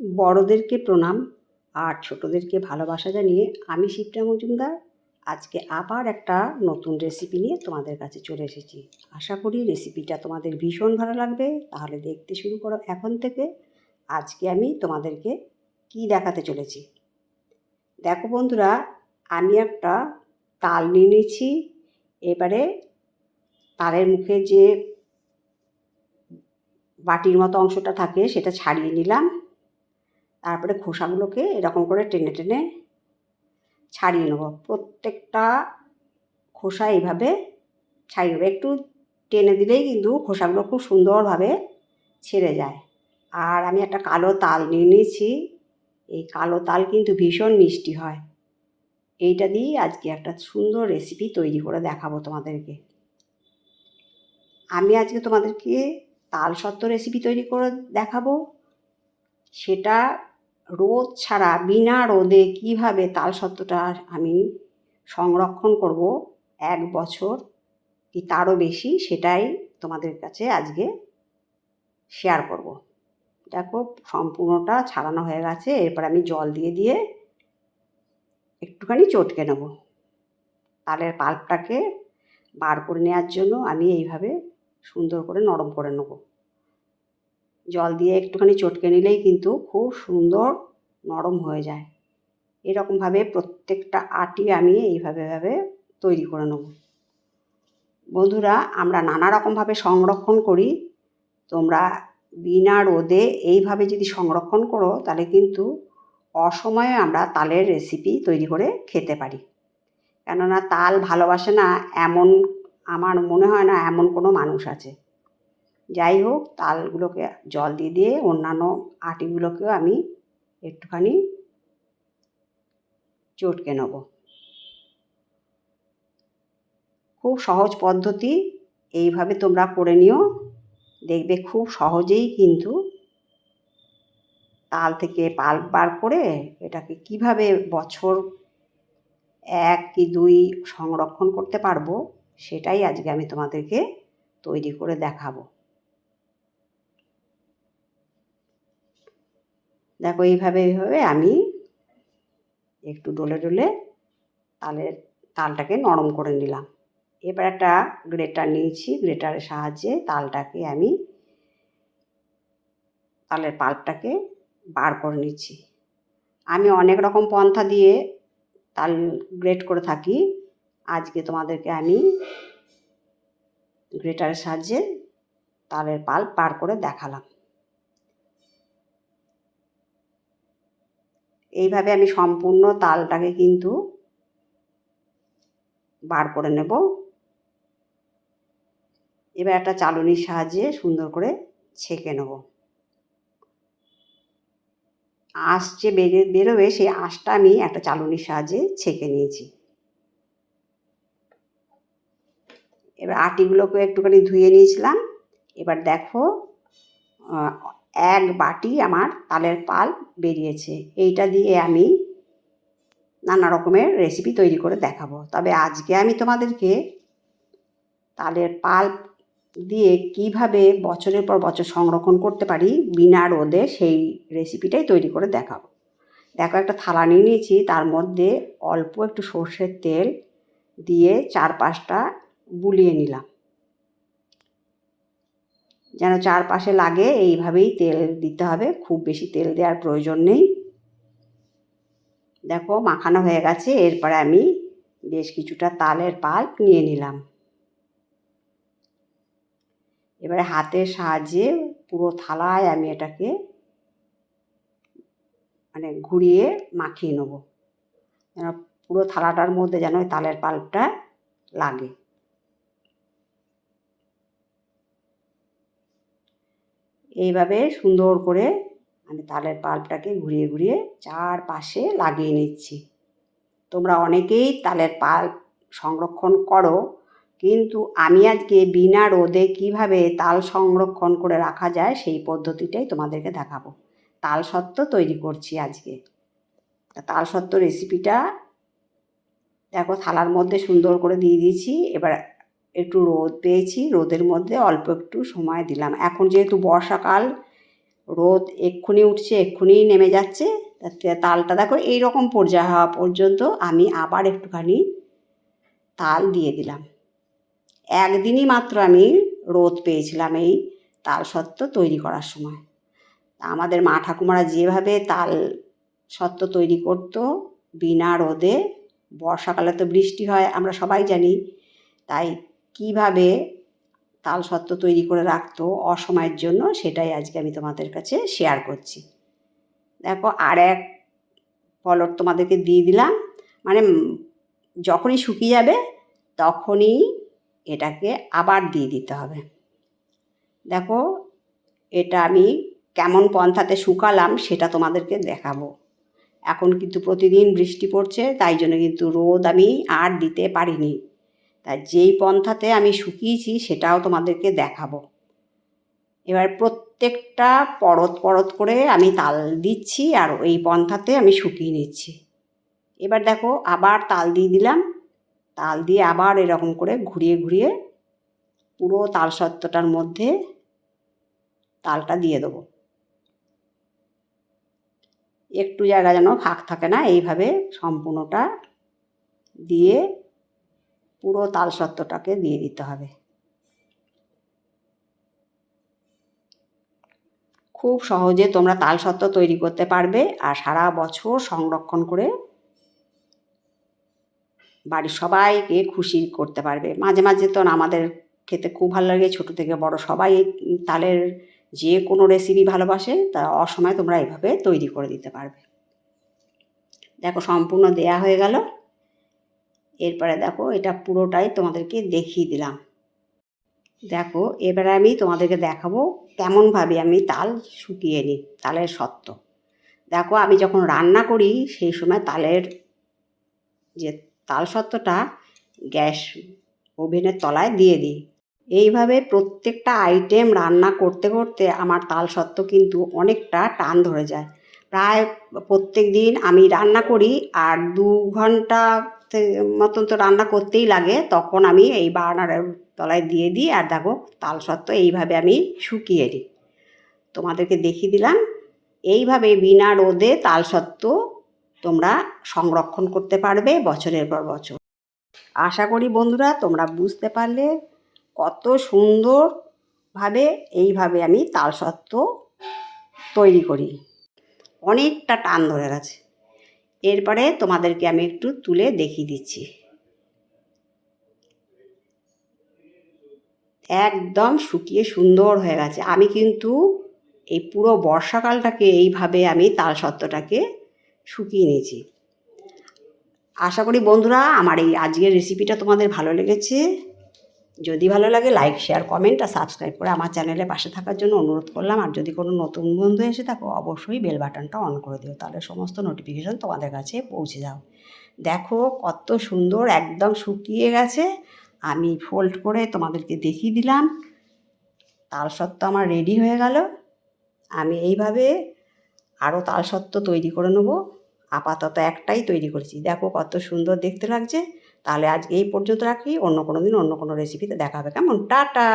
বড়োদেরকে প্রণাম আর ছোটোদেরকে ভালোবাসা জানিয়ে আমি শিপ্রা মজুমদার। আজকে আবার একটা নতুন রেসিপি নিয়ে তোমাদের কাছে চলে এসেছি। আশা করি রেসিপিটা তোমাদের ভীষণ ভালো লাগবে। তাহলে দেখতে শুরু করো এখন থেকে। আজকে আমি তোমাদেরকে কি দেখাতে চলেছি? দেখো বন্ধুরা, আমি একটা তাল নিয়ে নিয়েছি। এবারে তালের মুখে যে বাটির মতো অংশটা থাকে সেটা ছাড়িয়ে নিলাম। তারপরে খোসাগুলোকে এরকম করে টেনে টেনে ছাড়িয়ে নেব। প্রত্যেকটা খোসা এইভাবে ছাড়িয়ে নেব। একটু টেনে দিলেই কিন্তু খোসাগুলো খুব সুন্দরভাবে ছেড়ে যায়। আর আমি একটা কালো তাল নিয়ে নিয়েছি। এই কালো তাল কিন্তু ভীষণ মিষ্টি হয়। এইটা দিয়েই আজকে একটা সুন্দর রেসিপি তৈরি করে দেখাবো তোমাদেরকে। আমি আজকে তোমাদেরকে তাল সত্ত্ব রেসিপি তৈরি করে দেখাবো। সেটা রোদ ছাড়া, বিনা রোদে কীভাবে তাল সত্ত্বটা আমি সংরক্ষণ করব এক বছর, কি তারও বেশি, সেটাই তোমাদের কাছে আজকে শেয়ার করব। দেখো, সম্পূর্ণটা ছাড়ানো হয়ে গেছে, এরপর আমি জল দিয়ে দিয়ে একটুখানি চটকে নেব। তালের পাল্পটাকে বার করে নেওয়ার জন্য আমি এইভাবে সুন্দর করে নরম করে নেব। জল দিয়ে একটুখানি চটকে নিলেই কিন্তু খুব সুন্দর নরম হয়ে যায়। এরকমভাবে প্রত্যেকটা আটি আমি এইভাবে ভাবে তৈরি করে নেব। বন্ধুরা, আমরা নানা রকমভাবে সংরক্ষণ করি। তোমরা বিনা রোদে এইভাবে যদি সংরক্ষণ করো, তাহলে কিন্তু অসময়ে আমরা তালের রেসিপি তৈরি করে খেতে পারি। কেননা তাল ভালোবাসে না, এমন, আমার মনে হয় না এমন কোনো মানুষ আছে। যাই হোক, তালগুলোকে জল দিয়ে দিয়ে অন্যান্য আটিগুলোকেও আমি একটুখানি চটকে নেব। খুব সহজ পদ্ধতি, এইভাবে তোমরা করে নিও। দেখবে খুব সহজেই কিন্তু তাল থেকে পাল বার করে এটাকে কীভাবে বছর এক কি দুই সংরক্ষণ করতে পারব, সেটাই আজকে আমি তোমাদেরকে তৈরি করে দেখাবো। দেখো এইভাবে এইভাবে আমি একটু ডলে ডলে তালের তালটাকে নরম করে নিলাম। এবার একটা গ্রেটার নিয়েছি, গ্রেটারের সাহায্যে তালটাকে আমি তালের পাল্পটাকে বার করে নিচ্ছি। আমি অনেক রকম পন্থা দিয়ে তাল গ্রেট করে থাকি। আজকে তোমাদেরকে আমি গ্রেটারের সাহায্যে তালের পাল্প বার করে দেখালাম। এইভাবে আমি সম্পূর্ণ তালটাকে কিন্তু বার করে নেব। এবার একটা চালনির সাহায্যে সুন্দর করে ছেঁকে নেব। আঁশ যে বেরে বেরোবে সেই আঁশটা আমি একটা চালনির সাহায্যে ছেঁকে নিয়েছি। এবার আটিগুলোকে একটুখানি ধুয়ে নিয়েছিলাম। এবার দেখো এক বাটি আমার তালের পাল বেরিয়েছে। এইটা দিয়ে আমি নানা রকমের রেসিপি তৈরি করে দেখাবো। তবে আজকে আমি তোমাদেরকে তালের পাল্প দিয়ে কীভাবে বছরের পর বছর সংরক্ষণ করতে পারি বিনা রোদে সেই রেসিপিটাই তৈরি করে দেখাবো। দেখো একটা থালা নিয়ে নিয়েছি, তার মধ্যে অল্প একটু সর্ষের তেল দিয়ে চার পাঁচটা বুলিয়ে নিলাম। যেন চারপাশে লাগে, এইভাবেই তেল দিতে হবে। খুব বেশি তেল দেওয়ার প্রয়োজন নেই। দেখো, মাখানো হয়ে গেছে। এরপরে আমি বেশ কিছুটা তালের পাল্প নিয়ে নিলাম। এবারে হাতের সাহায্যে পুরো থালায় আমি এটাকে মানে ঘুরিয়ে মাখিয়ে নেব। যেন পুরো থালাটার মধ্যে যেন ওই তালের পাল্পটা লাগে। এইভাবে সুন্দর করে আমি তালের পাল্পটাকে ঘুরিয়ে ঘুরিয়ে চারপাশে লাগিয়ে নিচ্ছি। তোমরা অনেকেই তালের পাল্প সংরক্ষণ করো, কিন্তু আমি আজকে বিনা রোদে কীভাবে তাল সংরক্ষণ করে রাখা যায় সেই পদ্ধতিটাই তোমাদেরকে দেখাবো। তাল সত্ত্ব তৈরি করছি আজকে। তাল সত্ত্ব রেসিপিটা দেখো থালার মধ্যে সুন্দর করে দিয়ে দিয়েছি, এবার একটু রোদ পেয়েছি, রোদের মধ্যে অল্প একটু সময় দিলাম। এখন যেহেতু বর্ষাকাল, রোদ এক্ষুনি উঠছে এক্ষুনি নেমে যাচ্ছে। তালটা দেখো এই রকম পর্যায়ে হওয়া পর্যন্ত আমি আবার একটুখানি তাল দিয়ে দিলাম। একদিনই মাত্র আমি রোদ পেয়েছিলাম এই তাল সত্ত্ব তৈরি করার সময়। আমাদের মা ঠাকুমারা যেভাবে তাল সত্ত্ব তৈরি করতো, বিনা রোদে, বর্ষাকালে তো বৃষ্টি হয়, আমরা সবাই জানি, তাই কীভাবে তাল সত্ত্ব তৈরি করে রাখতো অসময়ের জন্য সেটাই আজকে আমি তোমাদের কাছে শেয়ার করছি। দেখো আর এক পলট তোমাদেরকে দিয়ে দিলাম মানে যখনই শুকিয়ে যাবে তখনই এটাকে আবার দিয়ে দিতে হবে। দেখো এটা আমি কেমন পন্থাতে শুকালাম সেটা তোমাদেরকে দেখাবো। এখন কিন্তু প্রতিদিন বৃষ্টি পড়ছে, তাই জন্য কিন্তু রোদ আমি আর দিতে পারিনি। তাই যেই পন্থাতে আমি শুকিয়েছি সেটাও তোমাদেরকে দেখাবো। এবার প্রত্যেকটা পরত পরত করে আমি তাল দিচ্ছি আর এই পন্থাতে আমি শুকিয়ে নিচ্ছি। এবার দেখো আবার তাল দিয়ে দিলাম। তাল দিয়ে আবার এরকম করে ঘুরিয়ে ঘুরিয়ে পুরো তাল সত্ত্বটার মধ্যে তালটা দিয়ে দেবো। একটু জায়গা যেন ফাঁক থাকে না, এইভাবে সম্পূর্ণটা দিয়ে পুরো তাল সত্ত্বটাকে দিয়ে দিতে হবে। খুব সহজে তোমরা তাল সত্ত্ব তৈরি করতে পারবে আর সারা বছর সংরক্ষণ করে বাড়ির সবাইকে খুশি করতে পারবে। মাঝে মাঝে তো আমাদের খেতে খুব ভালো লাগে, ছোট থেকে বড় সবাই তালের যে কোনো রেসিপি ভালোবাসে, তা অসময় তোমরা এইভাবে তৈরি করে দিতে পারবে। দেখো, সম্পূর্ণ দেয়া হয়ে গেল। এরপরে দেখো, এটা পুরোটাই তোমাদেরকে দেখিয়ে দিলাম। দেখো, এবারে আমি তোমাদেরকে দেখাবো কেমনভাবে আমি তাল শুকিয়ে নিই, তালের সত্ত্ব। দেখো, আমি যখন রান্না করি, সেই সময় তালের যে তাল সত্ত্বটা, গ্যাস ওভেনের তলায় দিয়ে দিই। এইভাবে প্রত্যেকটা আইটেম রান্না করতে করতে আমার তাল সত্ত্ব কিন্তু অনেকটা টান ধরে যায়। প্রায় প্রত্যেক দিন আমি রান্না করি আর দু ঘণ্টা মতন তো রান্না করতেই লাগে, তখন আমি এই বার্নারের তলায় দিয়ে দিই আর দেখো তাল সত্ত্ব এইভাবে আমি শুকিয়ে নিই। তোমাদেরকে দেখিয়ে দিলাম, এইভাবে বিনা রোদে তাল সত্ত্ব তোমরা সংরক্ষণ করতে পারবে বছরের পর বছর। আশা করি বন্ধুরা তোমরা বুঝতে পারলে কত সুন্দরভাবে এইভাবে আমি তাল সত্ত্ব তৈরি করি। অনেকটা টান ধরে গেছে। এরপরে তোমাদেরকে আমি একটু তুলে দেখিয়ে দিচ্ছি। একদম শুকিয়ে সুন্দর হয়ে গেছে। আমি কিন্তু এই পুরো বর্ষাকালটাকে এইভাবে আমি তাল সত্ত্বটাকে শুকিয়ে নিয়েছি। আশা করি বন্ধুরা, আমার এই আজকের রেসিপিটা তোমাদের ভালো লেগেছে। যদি ভালো লাগে লাইক শেয়ার কমেন্ট আর সাবস্ক্রাইব করে আমার চ্যানেলে পাশে থাকার জন্য অনুরোধ করলাম। আর যদি কোনো নতুন বন্ধু এসে থাকো, অবশ্যই বেল বাটনটা অন করে দিও। তাহলে সমস্ত নোটিফিকেশন তোমাদের কাছে পৌঁছে যাও। দেখো কত সুন্দর, একদম শুকিয়ে গেছে। আমি ফোল্ড করে তোমাদেরকে দেখিয়ে দিলাম। তাল সত্ত্ব আমার রেডি হয়ে গেল। আমি এইভাবে আরও তাল সত্ত্ব তৈরি করে নেব। আপাতত একটাই তৈরি করেছি। দেখো কত সুন্দর দেখতে লাগছে। তাহলে আজ এই পর্যন্ত রাখি। অন্য কোনো দিন অন্য কোনো রেসিপিতে দেখা হবে। কেমন? টাটা!